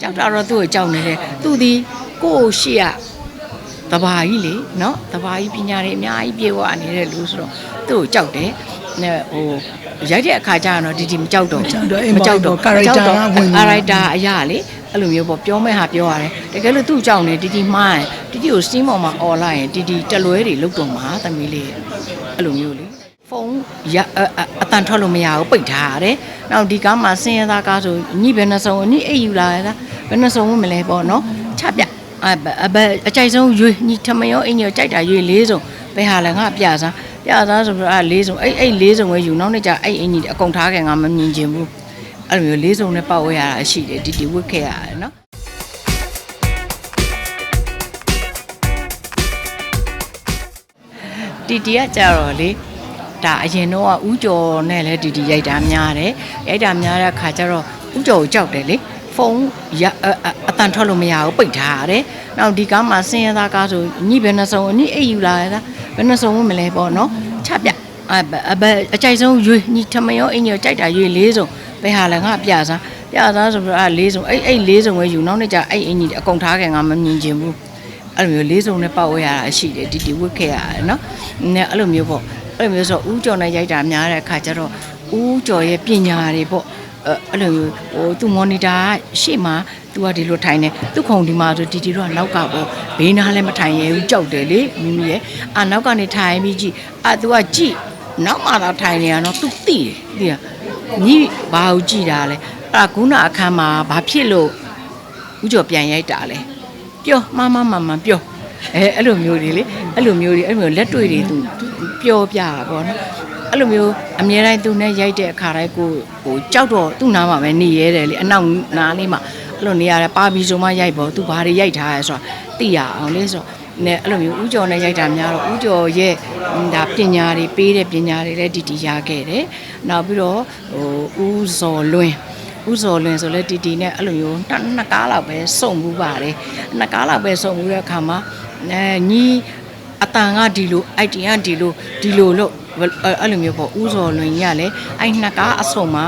ကြောက်တာတော့သူ့ကိုကြောက်နေတယ်သူဒီကိုယ့်ရှေ့ကတဘာကြီးလေနော်တဘာကြီးပညာတွေအများကြီးပြေဝနေတဲ့လူဆိုတော့သူ့ကိုကြောက်တယ်နဲ့ဟိုရိုက်တဲ့အခါကျတော့ဒီဒီမကြောက်တော့ဘူးကြောက်တော့အိမ်ပေါ်တော့ character ကဝင်နေကာရိုက်တာအရာလေအဲ့လိုမျိုးပေါ့ပြောမဲ့ဟာပြောရတယ်တကယ်လို့သူ့ကြောင့်နေတီတီမှားရင်တီတီကိုစင်းပေါ်မှာអော်လိုက်ရင်တီတီတလွဲတွေလုတ်တော့မှာသမီးလေးအဲ့လိုမျိုးလေ ဖုန်းရအအအတန်ထွက်လို့မရဘူးပိတ်ထားရတယ်နောက်ဒီကားမှာဆင်းရဲသားကားဆိုညိဘယ်နှစုံညိအိတ်ယူလာရတာဘယ်နှစုံမလဲပေါ့နော်ချပြအဘအဘအကြိုက်ဆုံးရွေညိထမရောအင်ညောကြိုက်တာရွေလေးစုံဘယ်ဟာလဲငါပြစားပြစားဆိုပြီးတော့အဲ့လေးစုံအဲ့အဲ့လေးစုံပဲယူနောက်နေ့ကျအဲ့အင်ကြီးအကုန်ထားခဲ့ငါမမြင်ချင်ဘူးအဲ့လိုမျိုးလေးစုံနဲ့ပတ်ဝဲရတာရှိတယ်တီတီဝတ်ခဲ့ရတယ်နော်တီတီကကြတော့လေ ဒါအရင်တော့ကဥကျော်နဲ့လည်းတီတီရိုက်တာများတယ်ရိုက်တာများတဲ့ခါကျတော့ဥကျော်ကိုကြောက်တယ်လေဖုန်းရအအအတန်ထွက်လို့မရဘူးပိတ်ထားရတယ်နောက်ဒီကားမှာဆင်းရဲသားကားဆိုညိဘယ်နှစုံညိအိတ်ယူလာရတာဘယ်နှစုံမလဲပေါ့နော်ချပြအဘအဘအကြိုက်ဆုံးရွေညိထမရောအင်ညောကြိုက်တာရွေလေးစုံဘယ်ဟာလဲငါပြစားပြစားဆိုပြီးတော့အဲ့လေးစုံအဲ့အဲ့လေးစုံပဲယူနောက်နေ့ကျအဲ့အင်ကြီးအကုန်ထားခဲ့ငါမမြင်ချင်ဘူးအဲ့လိုမျိုးလေးစုံနဲ့ပတ်ဝဲရတာရှိတယ်တီတီဝတ်ခဲ့ရတယ်နော်။နဲအဲ့လိုမျိုးပေါ့ အဲ့လိုမျိုးဆိုဦးကျော်နဲ့ရိုက်တာများတဲ့အခါကျတော့ဦးကျော်ရဲ့ပညာတွေပေါ့အဲ့အဲ့လိုမျိုးဟိုသူမော်နီတာကရှေ့မှာသူကဒီလိုထိုင်နေသူခုံဒီမှာဆိုတီတီတော့နောက်ကပေါ့ဘေးနားလည်းမထိုင်ရဘူးကြောက်တယ်လေမိမိရဲ့အာနောက်ကနေထိုင်ပြီးကြည့်အာသူကကြည့်နောက်မှတော့ထိုင်နေရတော့သူသိတယ်သိရညီဘာကိုကြည့်တာလဲအဲ့ဒါခုနအခန်းမှာဘာဖြစ်လို့ဦးကျော်ပြန်ရိုက်တာလဲပြောမမမမပြော အဲအဲ့လိုမျိုးတွေလေအဲ့လိုမျိုးတွေအဲ့လိုမျိုးလက်တွေ့တွေသူပြောပြတာပေါ့နော်အဲ့လိုမျိုးအမြဲတမ်းသူနဲ့ရိုက်တဲ့အခါတိုင်းကိုဟိုကြောက်တော့သူ့နားမှာပဲနေရဲတယ်လေအနောက်နားလေးမှာအဲ့လိုနေရတယ်ပါပြီဆိုမှရိုက်ပေါ့သူဘာတွေရိုက်ထားရဲဆိုတာသိရအောင်လေဆိုတော့နဲ့အဲ့လိုမျိုးဥကျော်နဲ့ရိုက်တာများတော့ဥကျော်ရဲ့ဒါပညာတွေပေးတဲ့ပညာတွေလည်းတီတီရခဲ့တယ်နောက်ပြီးတော့ဟိုဥဇော်လွင်ဥဇော်လွင်ဆိုလဲတီတီနဲ့အဲ့လိုမျိုးနှစ်နှစ်ကားလောက်ပဲစုံမှုပါတယ်နှစ်ကားလောက်ပဲစုံမှုတဲ့အခါမှာ အဲညီအတန်ကဒီလိုအိုက်တီကဒီလိုဒီလိုလို့အဲ့လိုမျိုးပေါ့ဥဇော်လွင်ကြီးကလည်းအဲ့နှစ်ကားအစုံမှာ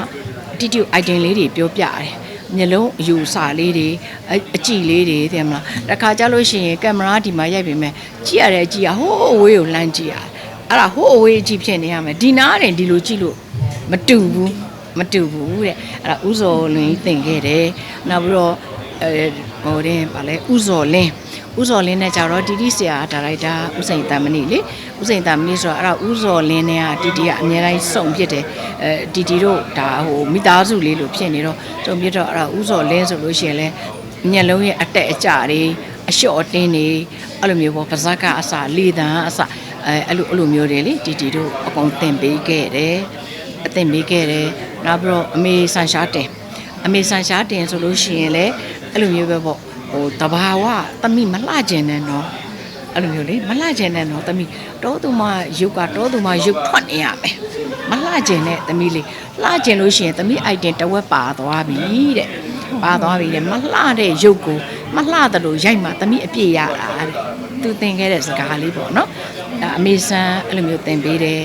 တီတီအိုက်တင်လေးတွေပြောပြတယ်မျက်လုံးအယူစာလေးတွေအအကြည့်လေးတွေတဲ့မလားတခါကြလို့ရှိရင်ကင်မရာဒီမှာရိုက်ပေမဲ့ကြည့်ရတဲ့အကြည့်ကဟိုးအဝေးကိုလှမ်းကြည့်ရတယ်အဲ့ဒါဟိုးအဝေးအကြည့်ဖြစ်နေရမယ်ဒီနားတင်ဒီလိုကြည့်လို့မတူဘူးမတူဘူးတဲ့အဲ့ဒါဥဇော်လွင်ကြီးသင်ခဲ့တယ်နောက်ပြီးတော့အဲဟိုတဲ့ဗာလဲဥဇော်လင်း ဥဇော်လင်းနဲ့ကြတော့တီတီဆရာဒါရိုက်တာဥစိန်တမဏိလေဥစိန်တမဏိဆိုတော့အဲ့ဒါဥဇော်လင်းနဲ့ကတီတီကအများတိုင်းစုံဖြစ်တယ်အဲတီတီတို့ဒါဟိုမိသားစုလေးလို့ဖြစ်နေတော့စုံဖြစ်တော့အဲ့ဒါဥဇော်လင်းဆိုလို့ရှိရင်လဲမျက်လုံးရဲ့အတက်အကျတွေအလျှော့အတင်းတွေအဲ့လိုမျိုးပေါ့ပါဇက်ကအစလေတံအစအဲအဲ့လိုအဲ့လိုမျိုးတွေလေတီတီတို့အကုန်သင်ပေးခဲ့တယ်အသင်ပေးခဲ့တယ်နောက်ပြီးတော့အမေဆန်ရှားတင်အမေဆန်ရှားတင်ဆိုလို့ရှိရင်လည်းအဲ့လိုမျိုးပဲပေါ့ ဟိုတဘာဝတမိမလှကျင်နဲ့နော်အဲ့လိုမျိုးလေမလှကျင်နဲ့နော်တမိတောသူမရုပ်ကတောသူမရုပ်ထွက်နေရမယ်မလှကျင်နဲ့တမိလေးလှကျင်လို့ရှိရင်တမိအိုက်တင်တဝက်ပါသွားပြီတဲ့ပါသွားပြီတဲ့မလှတဲ့ရုပ်ကိုမလှတယ်လို့ရိုက်မှတမိအပြည့်ရတာတဲ့သူသင်ခဲ့တဲ့စကားလေးပေါ့နော်ဒါအမေဆန်အဲ့လိုမျိုးသင်ပေးတယ်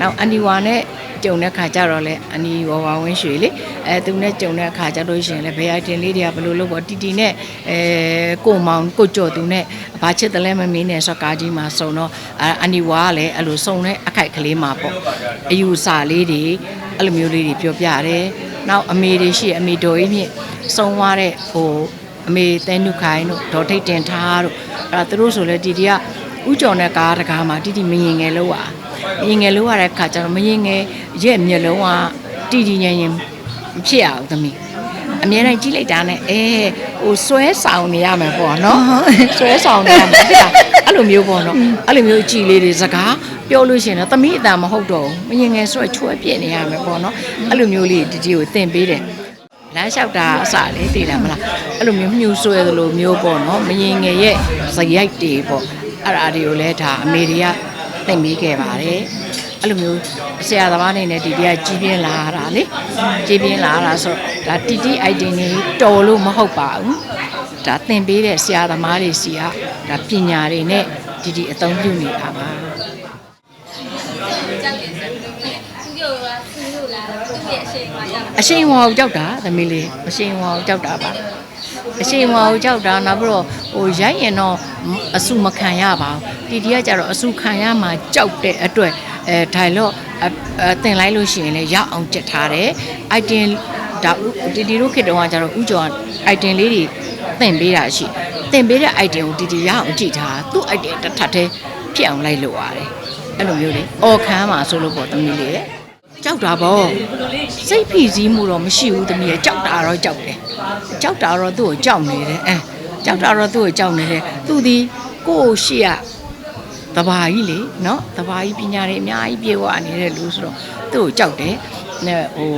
နောက်အန်ဒီဝါနဲ့ ကြုံတဲ့ခါကျတော့လေအနီဝဝဝင်းရွှေလေအဲသူနဲ့ကြုံတဲ့ခါကျတော့ရှင်လေဘယ်အိုက်တင်လေးတွေကဘယ်လိုလုပ်ပေါ့တီတီနဲ့အဲကိုမောင်ကိုကျော်သူနဲ့ဘာချစ်တယ်လဲမမင်းနဲ့ဆော့ကားကြီးမှာစုံတော့အာအနီဝါကလည်းအဲ့လိုစုံတဲ့အခိုက်ကလေးမှာပေါ့အယူစာလေးတွေအဲ့လိုမျိုးလေးတွေပြောပြတယ်နောက်အမေတွေရှိအမေတော်ကြီးမြင့်စုံသွားတဲ့ဟိုအမေတဲနုခိုင်းတို့ဒေါ်ထိတ်တင်ထားတို့အဲ့ဒါသူတို့ဆိုလဲတီတီကဥကြော်နဲ့ကားတကားမှာတီတီမရင်ငယ်လို့อ่ะမ ရင်ငယ်လို့ရတဲ့ခါကျတော့မရင်ငယ်ရဲ့မျက်လုံးကတီတီညင်ညင်မဖြစ်ရဘူးသမီးအများတိုင်းကြည့်လိုက်တာနဲ့အဲဟိုဆွဲဆောင်နေရမယ်ပေါ့နော်ဆွဲဆောင်နေရမယ်တိလားအဲ့လိုမျိုးပေါ့နော်အဲ့လိုမျိုးကြည်လေးတွေစကားပြောလို့ရှိရင်တော့သမီးအတန်မဟုတ်တော့ဘူးမရင်ငယ်ဆွဲချွဲပြစ်နေရမယ်ပေါ့နော်အဲ့လိုမျိုးလေးတီတီကိုသင်ပေးတယ်လမ်းလျှောက်တာအစလေးတည်တယ်မလားအဲ့လိုမျိုးမြှူဆွဲသလိုမျိုးပေါ့နော်မရင်ငယ်ရဲ့ဇရိုက်တွေပေါ့အဲ့ဒါတွေကိုလည်းဒါအမေတွေက သင်ပေးခဲ့ပါတယ်အဲ့လိုမျိုးဆရာသမားနေနဲ့တီတီကကြီးပြင်းလာရတာလေကြီးပြင်းလာရတာဆိုတော့ဒါတီတီ item နေတော်လို့မဟုတ်ပါဘူးဒါသင်ပေးတဲ့ဆရာသမားတွေစီကဒါပညာတွေနဲ့တီတီအသုံးပြုနေတာပါကြောက်တယ်ဆိုတော့သူပြောကသူ့လို့လာသူ့ရဲ့အရှိန်မှာကြောက်အရှိန်ဝါကိုကြောက်တာသမီးလေးအရှိန်ဝါကိုကြောက်တာပါအရှိန်ဝါကိုကြောက်တာနောက်ပြီးတော့ဟိုရိုက်ရင်တော့အဆုမခံရပါဘူး တီတီကကြတော့အဆုခံရမှာကြောက်တဲ့အတွက်အဲဒိုင်လော့အတင်လိုက်လို့ရှိရင်လည်းရအောင်ကြက်ထားတယ် item ဒါဥတီတီတို့ခေတ္တကကြတော့ဥကျော် item လေးတွေတင်ပေးတာရှိတင်ပေးတဲ့ item ကိုတီတီရအောင်ကြည့်ထားသူ့ item တစ်ထပ်တည်းဖြစ်အောင်လိုက်လို့ရတယ်အဲ့လိုမျိုးလေအော်ခမ်းမှာဆိုလို့ပေါ့သမီးလေးရဲ့ကြောက်တာပေါ့စိတ်ဖိစီးမှုတော့မရှိဘူးသမီးရဲ့ကြောက်တာတော့ကြောက်တယ်ကြောက်တာတော့သူ့ကိုကြောက်နေတယ်အဲကြောက်တာတော့သူ့ကိုကြောက်နေတယ်သူဒီကိုယ့်ရှိရ တဘာကြီးလေနော်တဘာကြီးပညာတွေအများကြီးပြေဝနေတဲ့လူဆိုတော့သူ့ကိုကြောက်တယ်နဲ့ဟို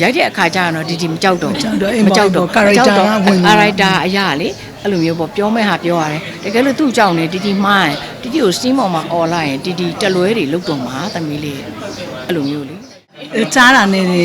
ရိုက်တဲ့အခါကျတော့ဒီဒီမကြောက်တော့ကြောက်တော့အိမ်မမှာကြောက်တော့ character ကဝင်နေကာရိုက်တာအရာလေအဲ့လိုမျိုးပေါ့ပြောမဲ့ဟာပြောရတယ်တကယ်လို့သူ့ကြောက်နေတီတီမှားရင်တီတီကိုစင်းပေါ်မှာអော်လိုက်ရင်တီတီတလွဲတွေလုတ်တော့မှာသမီးလေးအဲ့လိုမျိုးလေအဲကြားတာနဲ့လေ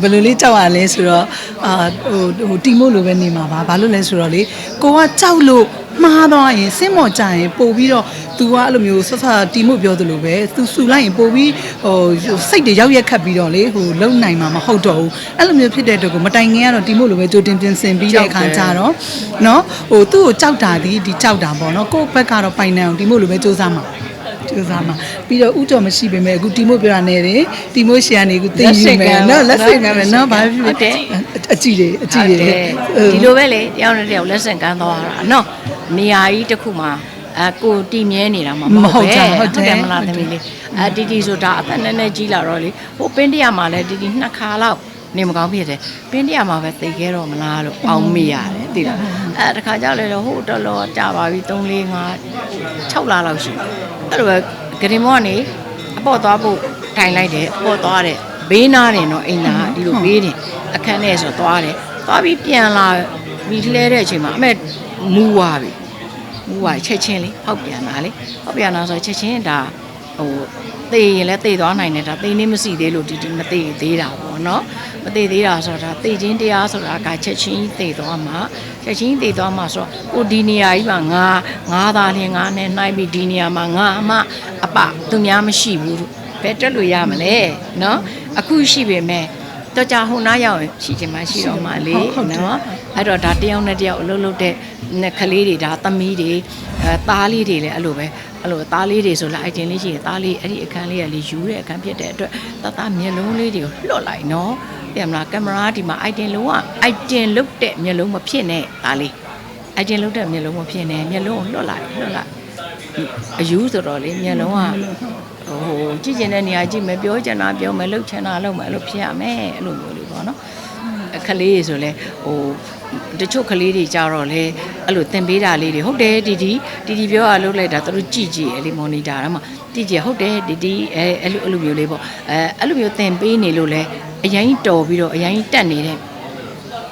ဘယ်လိုလေးကြောက်ရလဲဆိုတော့အာဟိုဟိုတီမို့လိုပဲနေမှာပါဘာလို့လဲဆိုတော့လေကိုကကြောက်လို့ မှားတော့ရင်စင့်မော်ကြရင်ပို့ပြီးတော့ तू ကအဲ့လိုမျိုးဆက်ဆက်တီမို့ပြောသလိုပဲ तू ဆူလိုက်ရင်ပို့ပြီးဟိုစိတ်တွေရောက်ရက်ခတ်ပြီးတော့လေဟိုလုံနိုင်မှာမဟုတ်တော့ဘူးအဲ့လိုမျိုးဖြစ်တဲ့အတွက်ကိုမတိုင်ခင်ကတော့တီမို့လိုပဲကြိုတင်ပြင်ဆင်ပြီးတဲ့အခါကျတော့နော်ဟိုသူ့ကိုကြောက်တာဒီဒီကြောက်တာပေါ့နော်ကိုယ့်ဘက်ကတော့ပိုင်နိုင်အောင်တီမို့လိုပဲစူးစမ်းမှာကျိုးစားမှာပြီးတော့ဥကြော်မရှိပေမဲ့အခုတီမို့ပြောတာနဲ့တယ်တီမို့ရှီကနေအခုသိယူမယ်နော်လက်ဆင့်ကမ်းမယ်နော်ဘာဖြစ်ဖြစ်အကြည့်တယ်အကြည့်တယ်ဒီလိုပဲလေတယောက်နဲ့တယောက်လက်ဆင့်ကမ်းသွားတာနော် နေရာကြီးတစ်ခုမှာအကိုတီမြဲနေတာမှမဟုတ်ပဲဟုတ်တယ်မလားသမီးလေးအတီတီဆိုတာအသက်နည်းနည်းကြီးလာတော့လေဟိုပင်းတရမှာလဲတီတီနှစ်ခါလောက်နေမကောင်းဖြစ်တယ်ပင်းတရမှာပဲသိခဲ့တော့မလားလို့အောင်းမိရတယ်သိလားအဲတခါကြောက်လေတော့ဟိုတော်တော်ကြာပါပြီ3 4 5 6လလောက်ရှိအဲ့လိုပဲဂရင်မောကနေအပေါ့သွားဖို့ထိုင်လိုက်တယ်အပေါ့သွားတယ်ဘေးနားတယ်နော်အိမ်နာဒီလိုဘေးတယ်အခန်းထဲဆိုသွားတယ်သွားပြီးပြန်လာပြီးလှဲတဲ့အချိန်မှာအမေ မူသွားပြီမူသွားချက်ချင်းလေးဟောက်ပြန်လာလေဟောက်ပြန်လာဆိုချက်ချင်းဒါဟိုသေရင်လည်းသေသွားနိုင်တယ်ဒါသေနေမရှိသေးလို့ဒီဒီမသေသေးတာပေါ့နော်မသေသေးတာဆိုတော့ဒါသေချင်းတရားဆိုတာကချက်ချင်းသေသွားမှာချက်ချင်းသေသွားမှာဆိုတော့ကိုဒီနေရာကြီးမှာငါငါသားလင်းငါနဲ့နှိုင်းပြီးဒီနေရာမှာငါအမအပသူများမရှိဘူးဘယ်တက်လို့ရမလဲနော်အခုရှိပေမဲ့ တော့ကြာဟိုနားရောက်ရင်ရှိချင်မှရှိတော့မှလေနော်အဲ့တော့ဒါတယောက်နဲ့တယောက်အလုပ်လုပ်တဲ့နဲ့ကလေးတွေဒါသမီးတွေအဲသားလေးတွေလည်းအဲ့လိုပဲအဲ့လိုသားလေးတွေဆိုလာအိုက်တင်လေးရှိရင်သားလေးအဲ့ဒီအခန်းလေးကလေယူတဲ့အခန်းဖြစ်တဲ့အတွက်တသားမျက်လုံးလေးတွေကိုလွှတ်လိုက်နော်ပြန်မလားကင်မရာဒီမှာအိုက်တင်လုံးကအိုက်တင်လုတ်တဲ့မျက်လုံးမဖြစ်နဲ့သားလေးအိုက်တင်လုတ်တဲ့မျက်လုံးမဖြစ်နဲ့မျက်လုံးကိုလွှတ်လိုက်လွှတ်လိုက်အယူဆိုတော့လေမျက်လုံးက ဟိုကြည့်ကျင်တဲ့နေရာကြည့်မယ်ပြောချင်တာပြောမယ်လှုပ်ချင်တာလှုပ်မယ်အဲ့လိုဖြစ်ရမယ်အဲ့လိုမျိုးလေးပေါ့နော်အခလေးတွေဆိုလဲဟိုတချို့ကလေးတွေကြတော့လေအဲ့လိုသင်ပေးတာလေးတွေဟုတ်တယ်တီတီတီတီပြောတာလှုပ်လိုက်တာသူတို့ကြည့်ကြည့်အဲ့လေမော်နီတာတော့မှကြည့်ကြည့်ဟုတ်တယ်တီတီအဲအဲ့လိုအဲ့လိုမျိုးလေးပေါ့အဲအဲ့လိုမျိုးသင်ပေးနေလို့လဲအရင်တော်ပြီးတော့အရင်တက်နေတဲ့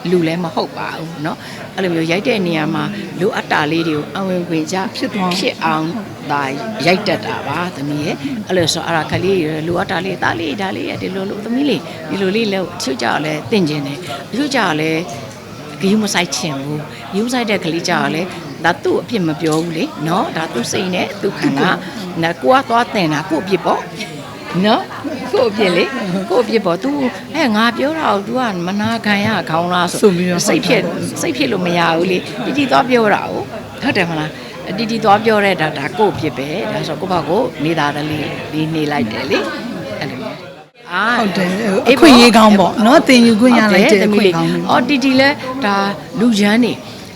လူလည်းမဟုတ်ပါဘူးเนาะအဲ့လိုမျိုးရိုက်တဲ့နေရာမှာလိုအပ်တာလေးတွေကိုအဝင်ဝင်ကြ ဖြစ်သွားအောင် ဖြစ်အောင်ဒါရိုက်တတ်တာပါသမီးရဲ့အဲ့လိုဆိုအဲ့ဒါခလေးတွေလိုအပ်တာလေးဒါလေးဒါလေးဒီလိုလိုသမီးလေးဒီလိုလေးလည်းချွတ်ကြလဲတင့်ကျင်တယ်ချွတ်ကြလဲဂယူမဆိုင်ချင်ဘူးဂယူမဆိုင်တဲ့ကလေးကြလဲဒါသူ့အပြစ်မပြောဘူးလေเนาะဒါသူ့စိတ်နဲ့သူ့ခန္ဓာနာကိုကသွားတင်တာကို့အပြစ်ပေါ့ နော် ကို့အပြစ်လေကို့အပြစ်ပေါ့ तू အဲငါပြောတာကို तू ကမနာခံရခေါင်းလားဆိုဆိုပြီးတော့စိတ်ဖြစ်စိတ်ဖြစ်လို့မရဘူးလေတီတီသွားပြောတာကိုဟုတ်တယ်မလားတီတီသွားပြောတဲ့ဒါဒါကို့အပြစ်ပဲဒါဆိုကို့ဘကိုနေသားတလေးလေးနေလိုက်တယ်လေအဲ့လိုမျိုးအာဟုတ်တယ်အခွင့်အရေးကောင်းပေါ့နော်တင်ယူခွင့်ရလိုက်တဲ့အခွင့်ကောင်းအော်တီတီလဲဒါလူချမ်းနေ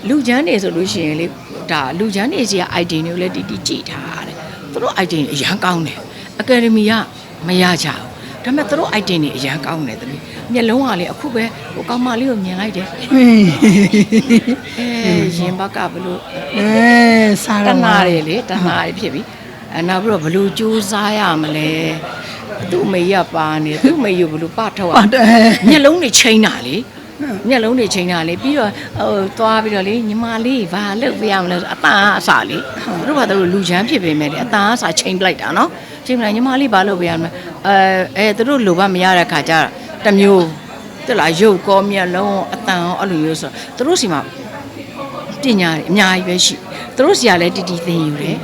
လူချမ်းနေဆိုလို့ရှိရင်လေဒါလူချမ်းနေစီက ID တွေကိုလည်းတီတီကြည့်ထားတယ်သူတို့ ID တွေအရန်ကောင်းတယ်အကယ်ဒမီကမရကြဘူး ဒါပေမဲ့သူတို့ ID တွေအရန်ကောင်းတယ်သမီးမျက်လုံးကလေအခုပဲဟိုကောင်မလေးကိုမြင်လိုက်တယ်ဟင်းအဲရင်ဘက်ကဘလို့အဲစားတတော့နာတယ်လေတနာတယ်ဖြစ်ပြီအဲနောက်ပြီးတော့ဘလို့ကြိုးစားရမလဲသူ့အမေရပါနေသူ့အမေရဘလို့ပထုတ်ရပတ်တယ်မျက်လုံးတွေချိန်တာလေ မျက်လုံးတွေချိန်တာလေပြီးတော့ဟိုသွားပြီးတော့လေညီမလေးဘာလုပ်ပြရမလဲဆိုအတန်အစားလေသူတို့ကသူတို့လူချမ်းဖြစ်ပေမဲ့လေအတန်အစားချိန်ပလိုက်တာနော်ချိန်ပလိုက်ညီမလေးဘာလုပ်ပြရမလဲအဲအဲသူတို့လိုဘမရတဲ့ခါကျတော့တစ်မျိုးတက်လာရုပ်ကောမျက်လုံးရောအတန်ရောအဲ့လိုမျိုးဆိုတော့သူတို့စီမှာပညာတွေအများကြီးပဲရှိသူတို့စီကလည်းတီတီသင်ယူတယ်